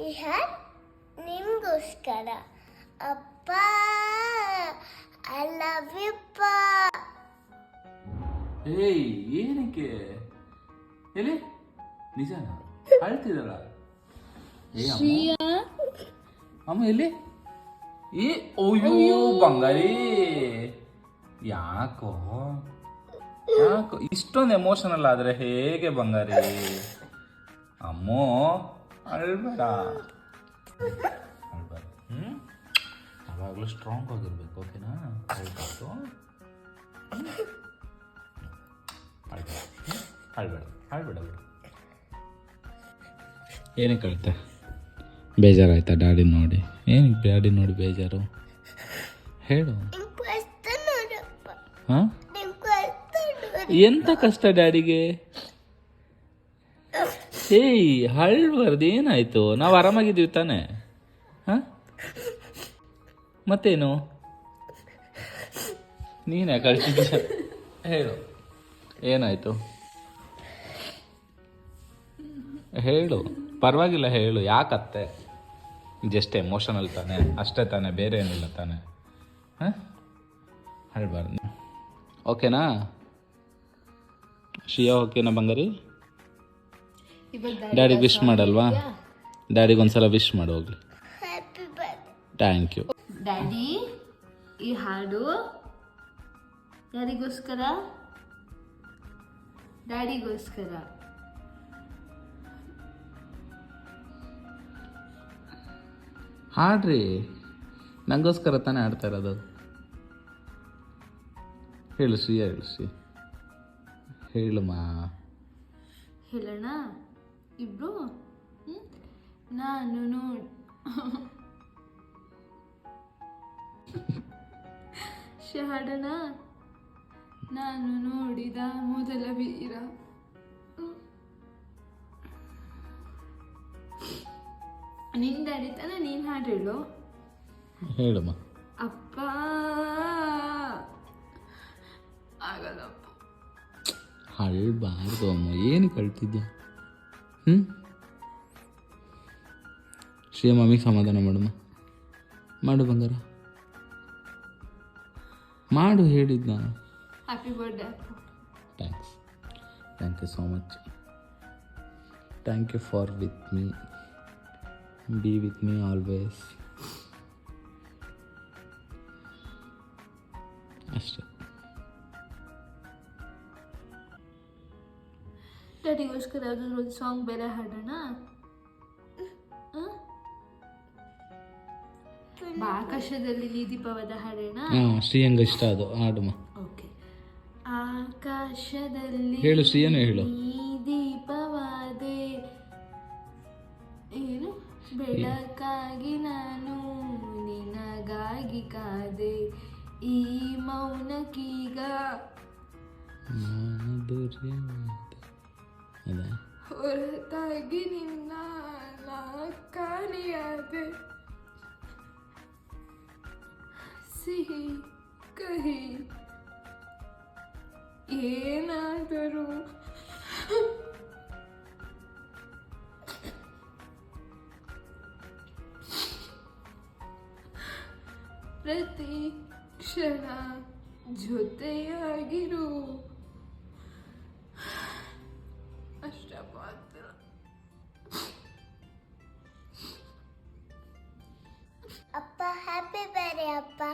ಈ ಹ್ಯಾಟ್ ನಿಮಗೋಸ್ಕರ. ಅಪ್ಪ ಐ ಲವ್ ಯು ಅಪ್ಪ. ಏಯ್ ಏನಕ್ಕೆ? ಎಲ್ಲಿ? ನಿಜನ? ಅಳ್ತಿದಲ್ಲ ಏ ಅಮ್ಮ. ಅಮ್ಮ ಎಲ್ಲಿ? ಏ ಅಯ್ಯೋ ಬಂಗಾರಿ. ಯಾಕೋ? ಯಾಕೋ? ಇಷ್ಟೊಂದು ಎಮೋಷನಲ್ ಆದ್ರೆ ಹೇಗೆ ಬಂಗಾರಿ? ಅಮ್ಮೋ. ಅಳ್ಬೇಡ. ಅಳ್ಬೇಡ. ಹ್ಮ್? ಯಾವಾಗಲೂ ಸ್ಟ್ರಾಂಗ್ ಆಗಿರ್ಬೇಕು ಓಕೆನಾ ಅಳ್ಬಾರ್ದು. ಅಳ್ಬೇಡ? ಅಳ್ಬೇಡ. ಅಳ್ಬೇಡ ಬಿಡು. ಏನಕ್ಕೆ ಅಳ್ತೆ ಬೇಜಾರಾಯ್ತಾ ಡ್ಯಾಡಿ ನೋಡಿ? ಏನಕ್ಕೆ ಡ್ಯಾಡಿ ನೋಡಿ ಬೇಜಾರು? ಹೇಳು. ಹಾಂ? ಎಂಥ ಕಷ್ಟ ನೋಡಿ. ಎಂತ ಕಷ್ಟ ಡ್ಯಾಡಿಗೆ? ಏಯ್ ಹಳ್ಬಾರ್ದು ಏನಾಯ್ತು? ನಾವು ಆರಾಮಾಗಿದ್ದೀವಿ ತಾನೆ. ಹಾಂ? ಮತ್ತೇನು? ನೀನೇ ಕಳ್ಸಿದ್ಯ? ಹೇಳು. ಏನಾಯ್ತು? ಹೇಳು. ಪರವಾಗಿಲ್ಲ, ಹೇಳು. ಯಾಕತ್ತೆ? ಜಸ್ಟ್ ಎಮೋಷನಲ್ ತಾನೆ. ಅಷ್ಟೇ ತಾನೆ, ಬೇರೆ ಏನಿಲ್ಲ ತಾನೆ. ಹಾಂ? ಹೇಳ್ಬಾರ್ದು ಓಕೆನಾ? ಶಿಯಾ ಓಕೆನಾ ಬಂಗಾರಿ? ಡ್ಯಾಡಿಗೆ ವಿಶ್ ಮಾಡಲ್ವಾ? ಡ್ಯಾಡಿಗೆ ಒಂದ್ಸಲ ವಿಶ್ ಮಾಡು ಹೋಗ್ಲಿ. ಥ್ಯಾಂಕ್ ಯು ಡ್ಯಾಡಿ ಈ ಹಾಡು ಯಾರಿಗೋಸ್ಕರ? ಡ್ಯಾಡಿಗೋಸ್ಕರ ಹಾಡ್ರಿ. ನಂಗೋಸ್ಕರ ತಾನೇ ಹಾಡ್ತಾ ಇರೋದು. ಹೇಳು ಶ್ರೀಯಾ ಹೇಳು ಶ್ರೀ. ಹೇಳುಮಾ ಹೇಳೋಣ? ನಾನು ನೋಡ್ ಹಾಡೋಣ ನಾನು ನೋಡಿದ ಮೊದಲ ವೀರ. ನಿಂದಡಿತನ ನಿನ್ ಹಾಡು ಹೇಳು. ಹೇಳುಮ್ಮ. ಅಪ್ಪ. ಆಗಲ್ಲಪ್ಪ. ಅಳ್ಬಾರ್ದು ಅಮ್ಮ ಏನು ಕಳ್ತಿದ್ಯಾ ಹ್ಞೂ ಶ್ರೀ ಮಮ್ಮಿಗೆ ಸಮಾಧಾನ ಮಾಡಮ್ಮ ಮಾಡು ಬಂಗಾರ. ಮಾಡು ಹೇಳಿದ್ನ happy birthday thanks thank you so much thank you for with me be with me always ಅಷ್ಟೇ. ಡ್ಯಾಡಿಗೋಸ್ಕರ ಯಾವ್ದಾದ್ರು ಒಂದು ಸಾಂಗ್ ಬೇರೆ ಹಾಡೋಣ? ಆಕಾಶದಲ್ಲಿ ನೀ ದೀಪವಾದ ಹಾಡೋಣ ಶ್ರೀಯಂಗ ಇಷ್ಟ ಅದು ಹಾಡುಮ್ಮ ಓಕೆ. ಆಕಾಶದಲ್ಲಿ ಹೇಳು ಶ್ರೀಯನೇ ಹೇಳು. ದೀಪವಾದೆ ಏನು? ಬೆಳಕಾಗಿ ನಾನು ನಿನಗಾಗಿ ಕಾದೆ. ಈ ಮೌನಕೀಗ. ಹೊರತಾಗಿ ನಿನ್ನ ನಾ ಕಾಣೆಯಾದೆ ಸಿಹಿ ಕಹಿ ಏನಾದರೂ ಪ್ರತಿ ಕ್ಷಣ ಜೊತೆಯಾಗಿರು ಅಷ್ಟಪ್ಪ ಹ್ಯಾಪಿ